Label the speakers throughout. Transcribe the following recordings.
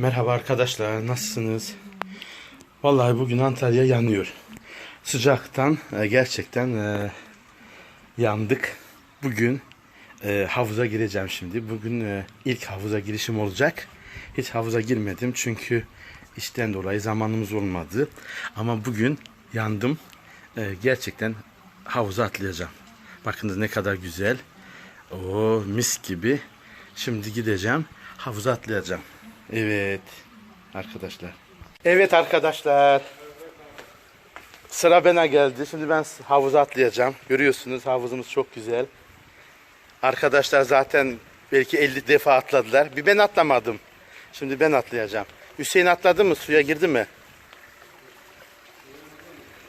Speaker 1: Merhaba arkadaşlar, nasılsınız? Vallahi bugün Antalya yanıyor. Sıcaktan e, gerçekten e, yandık. Bugün e, havuza gireceğim şimdi. Bugün ilk havuza girişim olacak. Hiç havuza girmedim çünkü işten dolayı zamanımız olmadı. Ama bugün yandım. Gerçekten havuza atlayacağım. Bakınız ne kadar güzel. O mis gibi. Şimdi gideceğim. Havuza atlayacağım. Evet arkadaşlar. Evet arkadaşlar. Sıra bana geldi. Şimdi ben havuza atlayacağım. Görüyorsunuz havuzumuz çok güzel. Arkadaşlar zaten belki 50 defa atladılar. Bir ben atlamadım. Şimdi ben atlayacağım. Hüseyin atladı mı? Suya girdi mi?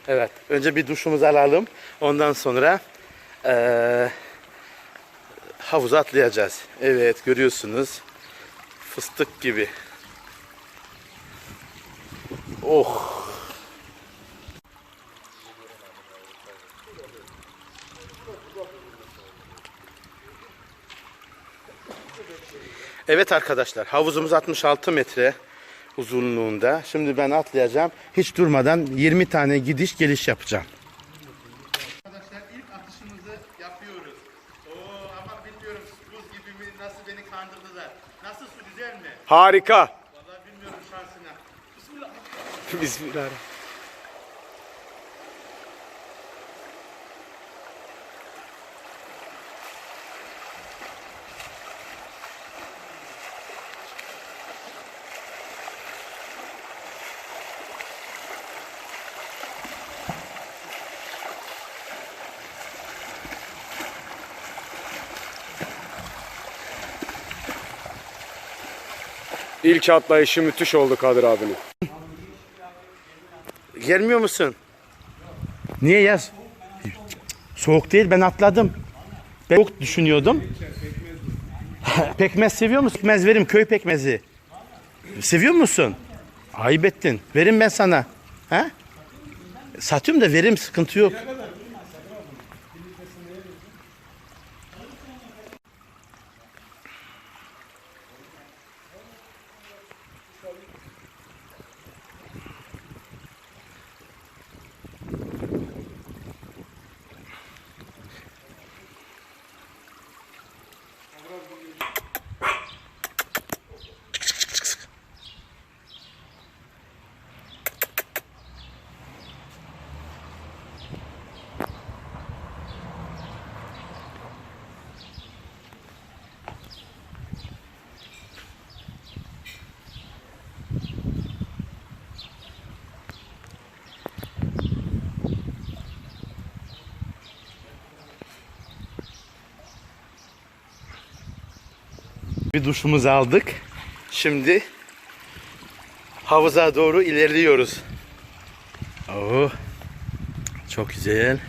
Speaker 1: Evet. Önce bir duşumuzu alalım. Ondan sonra eee havuza atlayacağız. Evet görüyorsunuz. Fıstık gibi. Oh. Evet arkadaşlar havuzumuz 66 metre uzunluğunda. Şimdi ben atlayacağım. Hiç durmadan 20 tane gidiş geliş yapacağım. Arkadaşlar ilk atışımızı yapıyoruz. Oo ama bilmiyorum buz gibi mi nasıl beni kandırdılar. Nasıl su güzel mi?
Speaker 2: Harika.
Speaker 1: Vallahi bilmiyorum şansına. Bismillah.
Speaker 2: Bismillahirrahmanirrahim. İlk atlayışı müthiş oldu Kadir abinin.
Speaker 1: Gelmiyor musun? Niye yaz? Soğuk değil ben atladım. Ben soğuk düşünüyordum. pekmez seviyor musun? Pekmez verim köy pekmezi. Seviyor musun? Ayıp ettin. Verim ben sana. Ha? Satıyorum da verim sıkıntı yok. Gracias. Bir duşumuzu aldık. Şimdi havuza doğru ilerliyoruz. Oo, çok güzel.